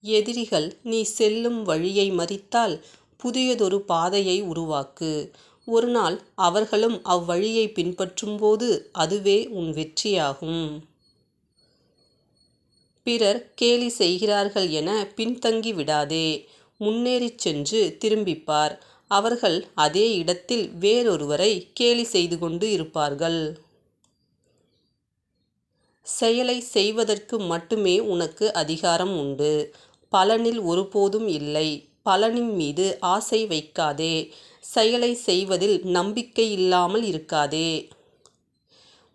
எதிரிகள் நீ செல்லும் வழியை மறித்தால் புதியதொரு பாதையை உருவாக்கு. ஒருநாள் அவர்களும் அவ்வழியை பின்பற்றும்போது அதுவே உன் வெற்றியாகும். பிறர் கேலி செய்கிறார்கள் என பின்தங்கி விடாதே. முன்னேறிச் சென்று திரும்பிப் பார். அவர்கள் அதே இடத்தில் வேறொருவரை கேலி செய்து கொண்டு இருப்பார்கள். செயலை செய்வதற்கு மட்டுமே உனக்கு அதிகாரம் உண்டு. பலனில் ஒருபோதும் இல்லை. பலனின் மீது ஆசை வைக்காதே. செயலை செய்வதில் நம்பிக்கை இல்லாமல் இருக்காதே.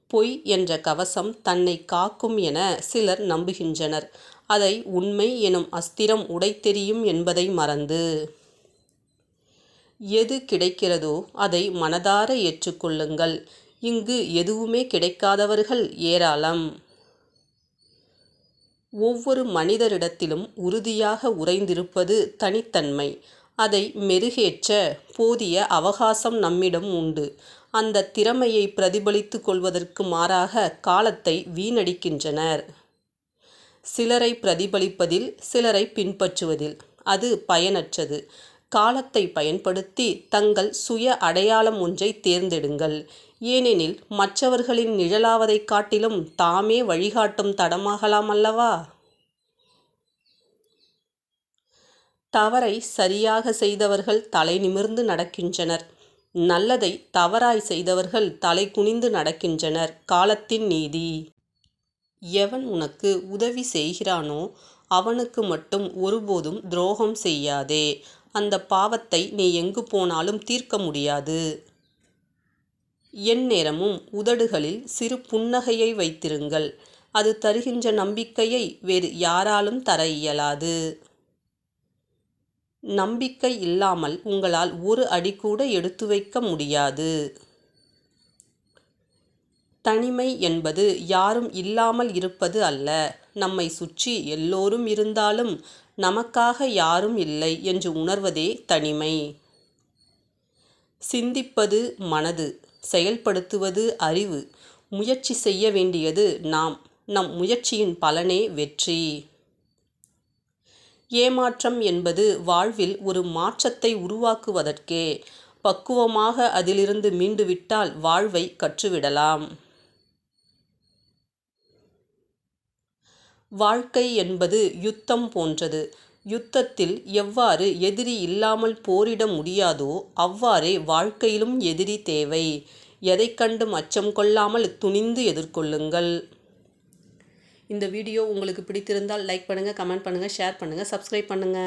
பொய் என்ற கவசம் தன்னை காக்கும் என சிலர் நம்புகின்றனர். அதை உண்மை எனும் அஸ்திரம் உடைத்தெறியும் என்பதை மறந்து. எது கிடைக்கிறதோ அதை மனதார ஏற்றுக்கொள்ளுங்கள் இங்கு எதுவுமே கிடைக்காதவர்கள் ஏராளம். ஒவ்வொரு மனிதரிடத்திலும் உறுதியாக உறைந்திருப்பது தனித்தன்மை. அதை மெருகேற்ற போதிய அவகாசம் நம்மிடம் உண்டு. அந்த திறமையைப் பிரதிபலித்து கொள்வதற்கு மாறாக காலத்தை வீணடிக்கின்றனர். சிலரை பிரதிபலிப்பதில் சிலரைப் பின்பற்றுவதில். அது பயனற்றது. காலத்தை பயன்படுத்தி தங்கள் சுய அடையாளம் ஒன்றைத் தேர்ந்தெடுங்கள். ஏனெனில் மற்றவர்களின் நிழலாவதைக் காட்டிலும் தாமே வழிகாட்டும் தடமாகலாம் அல்லவா? தவறை சரியாக செய்தவர்கள் தலைநிமிர்ந்து நடக்கின்றனர். நல்லதை தவறாய் செய்தவர்கள் தலை குனிந்து நடக்கின்றனர். காலத்தின் நீதி. எவன் உனக்கு உதவி செய்கிறானோ அவனுக்கு மட்டும் ஒருபோதும் துரோகம் செய்யாதே. அந்த பாவத்தை நீ எங்கு போனாலும் தீர்க்க முடியாது. எந்நேரமும் உதடுகளில் சிறு புன்னகையை வைத்திருங்கள். அது தருகின்ற நம்பிக்கையை வேறு யாராலும் தர இயலாது. நம்பிக்கை இல்லாமல் உங்களால் ஒரு அடி கூட எடுத்து வைக்க முடியாது. தனிமை என்பது யாரும் இல்லாமல் இருப்பது அல்ல. நம்மை சுற்றி எல்லோரும் இருந்தாலும் நமக்காக யாரும் இல்லை என்று உணர்வதே தனிமை. சிந்திப்பது மனது. செயல்படுத்துவது அறிவு. முயற்சி செய்ய வேண்டியது நாம். நம் முயற்சியின் பலனே வெற்றி. ஏமாற்றம் என்பது வாழ்வில் ஒரு மாற்றத்தை உருவாக்குவதற்கே. பக்குவமாக அதிலிருந்து மீண்டுவிட்டால் வாழ்வை கற்றுவிடலாம். வாழ்க்கை என்பது யுத்தம் போன்றது. யுத்தத்தில் எவ்வாறு எதிரி இல்லாமல் போரிட முடியாதோ அவ்வாறே வாழ்க்கையிலும் எதிரி தேவை. எதைக் கண்டும் அச்சம் கொள்ளாமல் துணிந்து எதிர்கொள்ளுங்கள். இந்த வீடியோ உங்களுக்கு பிடித்திருந்தால் லைக் பண்ணுங்க கமெண்ட் பண்ணுங்க ஷேர் பண்ணுங்க சப்ஸ்கிரைப் பண்ணுங்க.